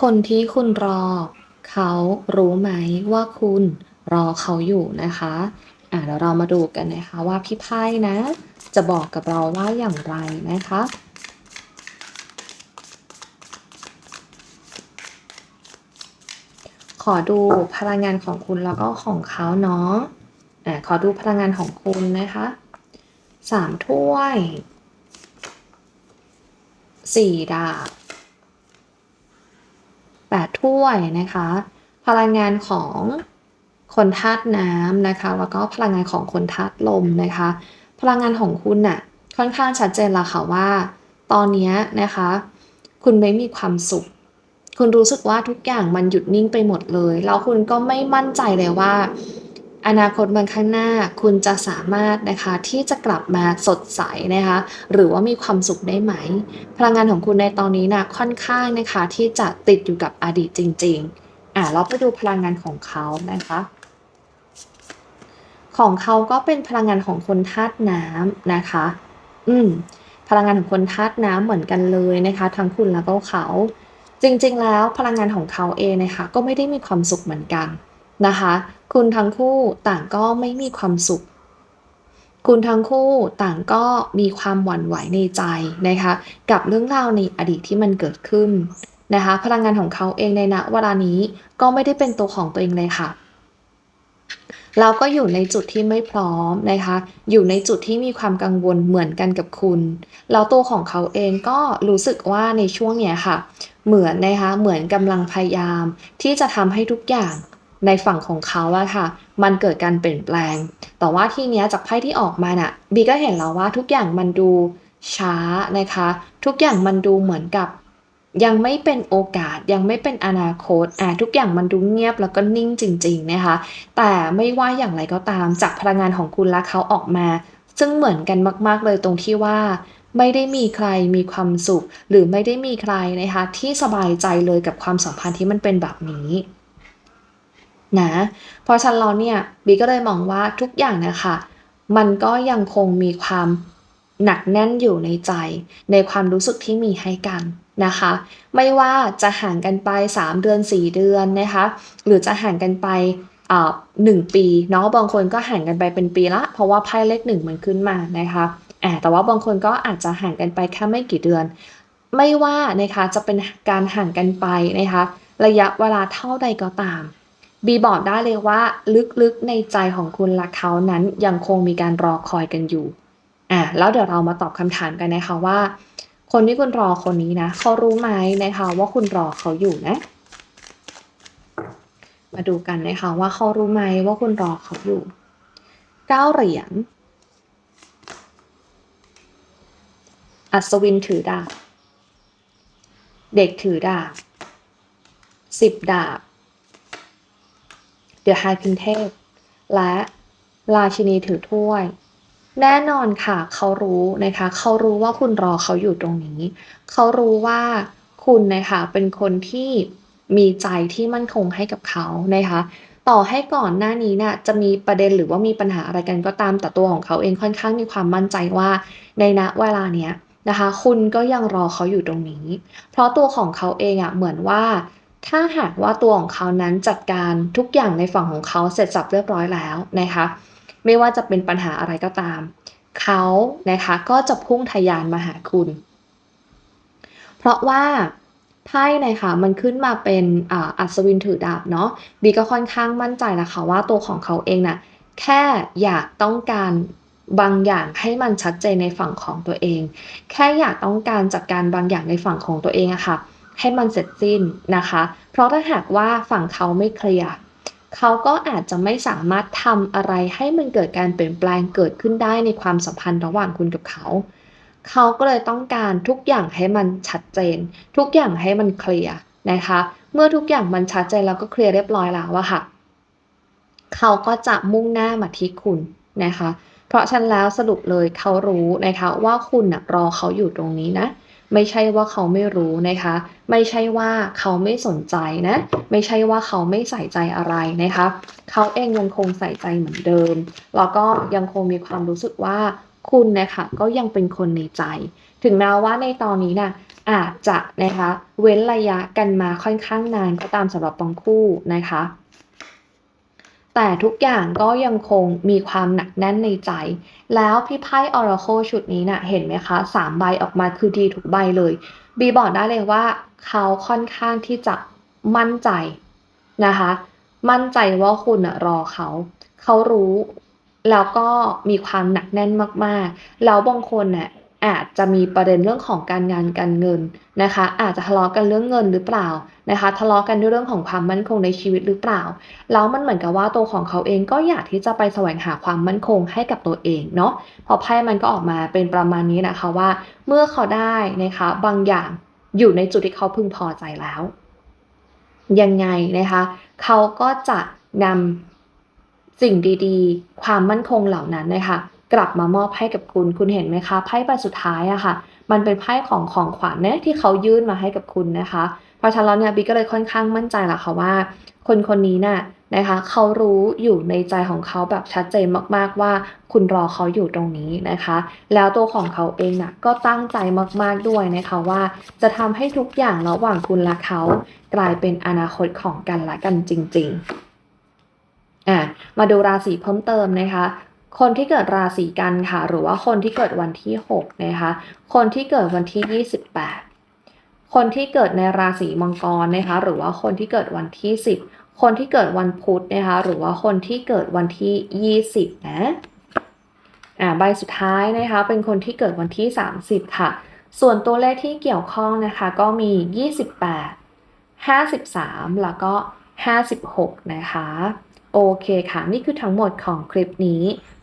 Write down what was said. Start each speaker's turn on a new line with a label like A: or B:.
A: คนที่คุณรอ เขารู้ไหมว่าคุณรอเขาอยู่นะคะ อะเดี๋ยวเรามาดูกันนะคะว่าพี่ไพ่นะ จะบอกกับเราว่าอย่างไรนะคะขอดูพลังงานของคุณแล้วก็ของเขาเนาะอะขอดูพลังงานของคุณนะคะสามถ้วยสี่ดาบ แปดถ้วยนะคะ พลังงานของคนธาตุน้ำนะคะ แล้วก็พลังงานของคนธาตุลมนะคะ พลังงานของคุณน่ะค่อนข้างชัดเจนละค่ะว่า ตอนนี้นะคะ คุณไม่มีความสุข คุณรู้สึกว่าทุกอย่างมันหยุดนิ่งไปหมดเลย แล้วคุณก็ไม่มั่นใจเลยว่า อนาคตวันข้างหน้าคุณจะสามารถนะคะที่จะกลับมาสดใสนะคะหรือว่ามีความสุขได้ไหม พลังงานของคุณในตอนนี้นะค่อนข้างนะคะที่จะติดอยู่กับอดีตจริง ๆ อะเราไปดูพลังงานของเขานะคะ ของเขาก็เป็นพลังงานของคนธาตุน้ำนะคะ อืมพลังงานของคนธาตุน้ำเหมือนกันเลยนะคะ ทั้งคุณแล้วก็เขา จริงๆ แล้วพลังงานของเขาเองนะคะก็ไม่ได้มีความสุขเหมือนกัน นะคะ คุณทั้งคู่ต่างก็ไม่มีความสุข คุณทั้งคู่ต่างก็มีความหวั่นไหวในใจนะคะ กับเรื่องราวในอดีตที่มันเกิดขึ้นนะคะ พลังงานของเขาเองในณเวลานี้ก็ไม่ได้เป็นตัวของตัวเองเลยค่ะเราก็อยู่ในจุดที่ไม่พร้อมนะคะ อยู่ในจุดที่มีความกังวลเหมือนกันกับคุณ แล้วตัวของเขาเองก็รู้สึกว่าในช่วงเนี้ยค่ะ เหมือนนะคะ เหมือนกำลังพยายามที่จะทำให้ทุกอย่าง ในฝั่งของเขาอะค่ะ มันเกิดการเปลี่ยนแปลง แต่ว่าที่เนี้ยจากไพ่ที่ออกมาน่ะบีก็เห็นแล้วว่าทุกอย่างมันดูช้านะคะ ทุกอย่างมันดูเหมือนกับ ยังไม่เป็นโอกาสยังไม่เป็นอนาคตอ่าทุกอย่างมันดูเงียบแล้วก็นิ่งจริง ๆนะคะ แต่ไม่ว่าอย่างไรก็ตามจากพลังงานของคุณและเขาออกมา ซึ่งเหมือนกันมาก ๆเลยตรงที่ว่าไม่ได้มีใครมีความสุข หรือไม่ได้มีใครนะคะที่สบายใจเลยกับความสัมพันธ์ที่มันเป็นแบบนี้ นะ เพราะฉะนั้นเราเนี่ยบีก็เลยมองว่าทุกอย่างนะคะมันก็ยังคงมีความหนักแน่นอยู่ในใจ ในความรู้สึกที่มีให้กันนะคะ ไม่ว่าจะห่างกันไป 3 เดือน 4 เดือนนะคะ หรือจะห่างกันไปหนึ่งปีเนาะบางคนก็ห่างกันไปเป็นปีละ เพราะว่าไพ่เลขหนึ่งมันขึ้นมานะคะแต่ว่าบางคนก็อาจจะห่างกันไปแค่ไม่กี่เดือน ไม่ว่านะคะจะเป็นการห่างกันไปนะคะ ระยะเวลาเท่าใดก็ตาม บีบอกได้เลยว่าลึกๆในใจของคุณและเขานั้นยังคงมีการรอคอยกันอยู่อะแล้วเดี๋ยวเรามาตอบคำถามกันนะคะว่า คนที่คุณรอคนนี้นะเขารู้ไหมนะคะว่าคุณรอเขาอยู่นะ มาดูกันนะคะว่าเขารู้ไหมว่าคุณรอเขาอยู่เก้าเหรียญอัศวินถือดาบ เด็กถือดาบสิบดาบ เดอะไฮพินเทพ และราชินีถือถ้วย แน่นอนค่ะ เขารู้นะคะ เขารู้ว่าคุณรอเขาอยู่ตรงนี้ เขารู้ว่าคุณนะคะเป็นคนที่มีใจที่มั่นคงให้กับเขานะคะ ต่อให้ก่อนหน้านี้นะ่ะจะมีประเด็นหรือว่ามีปัญหาอะไรกันก็ตามแต่ตัวของเขาเองค่อนข้างมีความมั่นใจว่าในณเวลาเนี้ยนะคะ คุณก็ยังรอเขาอยู่ตรงนี้ เพราะตัวของเขาเองอะ่ะเหมือนว่า ถ้าหากว่าตัวของเขานั้นจัดการทุกอย่างในฝั่งของเขาเสร็จสับเรียบร้อยแล้วนะคะ ไม่ว่าจะเป็นปัญหาอะไรก็ตาม เขานะคะก็จะพุ่งทยานมาหาคุณ เพราะว่าไพ่นะคะมันขึ้นมาเป็นอัศวินถือดาบเนาะบีก็ค่อนข้างมั่นใจแล้วค่ะว่าตัวของเขาเองนะ่ะแค่อยากต้องการบางอย่างให้มันชัดเจนในฝั่งของตัวเอง แค่อยากต้องการจัดการบางอย่างในฝั่งของตัวเองอะค่ะ ให้มันเสร็จสิ้นนะคะ เพราะถ้าหากว่าฝั่งเขาไม่เคลียร์เขาก็อาจจะไม่สามารถทำอะไรให้มันเกิดการเปลี่ยนแปลงเกิดขึ้นได้ในความสัมพันธ์ระหว่างคุณกับเขา เขาก็เลยต้องการทุกอย่างให้มันชัดเจน ทุกอย่างให้มันเคลียร์นะคะ เมื่อทุกอย่างมันชัดเจนแล้วก็เคลียร์เรียบร้อยแล้วอะค่ะ เขาก็จะมุ่งหน้ามาที่คุณนะคะ เพราะฉะนั้นแล้วสรุปเลยเขารู้นะคะว่าคุณนะรอเขาอยู่ตรงนี้นะ ไม่ใช่ว่าเขาไม่รู้นะคะ ไม่ใช่ว่าเขาไม่สนใจนะ ไม่ใช่ว่าเขาไม่ใส่ใจอะไรนะคะ เขาเองยังคงใส่ใจเหมือนเดิม แล้วก็ยังคงมีความรู้สึกว่าคุณนะคะก็ยังเป็นคนในใจ ถึงแม้ว่าในตอนนี้นะอาจจะนะคะเว้นระยะกันมาค่อนข้างนานก็ตามสำหรับบางคู่นะคะ แต่ทุกอย่างก็ยังคงมีความหนักแน่นในใจ แล้วพี่ไพ่ Oracle ชุดนี้นะ่ะเห็นไหมคะสามใบออกมาคือดีทุกใบเลย บีบอกได้เลยว่าเขาค่อนข้างที่จะมั่นใจนะคะ มั่นใจว่าคุณรอเขา เขารู้ แล้วก็มีความหนักแน่นมากๆ แล้วบางคนน่ะ อาจจะมีประเด็นเรื่องของการงานการเงินนะคะ อาจจะทะเลาะกันเรื่องเงินหรือเปล่านะคะ ทะเลาะกันด้วยเรื่องของความมั่นคงในชีวิตหรือเปล่า แล้วมันเหมือนกับว่าตัวของเขาเองก็อยากที่จะไปแสวงหาความมั่นคงให้กับตัวเองเนาะ พอไพ่มันก็ออกมาเป็นประมาณนี้นะคะว่า เมื่อเขาได้นะคะบางอย่างอยู่ในจุดที่เขาพึงพอใจแล้ว ยังไงนะคะ เขาก็จะนำสิ่งดีๆ ความมั่นคงเหล่านั้นนะคะ กลับมามอบให้กับคุณ คุณเห็นไหมคะไพ่ใบสุดท้ายอะค่ะ มันเป็นไพ่ของของขวัญเนี่ยที่เขายื่นมาให้กับคุณนะคะ เพราะฉะนั้นเนี่ยบิ๊กก็เลยค่อนข้างมั่นใจละค่ะว่า คนคนนี้น่ะนะคะเขารู้อยู่ในใจของเขาแบบชัดเจนมากๆว่า คุณรอเขาอยู่ตรงนี้นะคะ แล้วตัวของเขาเองน่ะก็ตั้งใจมากๆด้วยนะคะว่า จะทำให้ทุกอย่างระหว่างคุณและเขา กลายเป็นอนาคตของกันและกันจริง ๆอะมาดูราศีเพิ่มเติมนะคะ คนที่เกิดราศีกันค่ะ หรือว่าคนที่เกิดวันที่6นะคะคนที่เกิดวันที่ 28 คนที่เกิดในราศีมังกรนะคะหรือว่าคนที่เกิดวันที่ 10 คนที่เกิดวันพุธนะคะหรือว่าคนที่เกิดวันที่ 20 นะอ่าใบสุดท้ายนะคะ เป็นคนที่เกิดวันที่ 30 ค่ะ ส่วนตัวเลขที่เกี่ยวข้องนะคะก็มี 28 53 แล้วก็ 56 นะคะโอเคค่ะ นี่คือทั้งหมดของคลิปนี้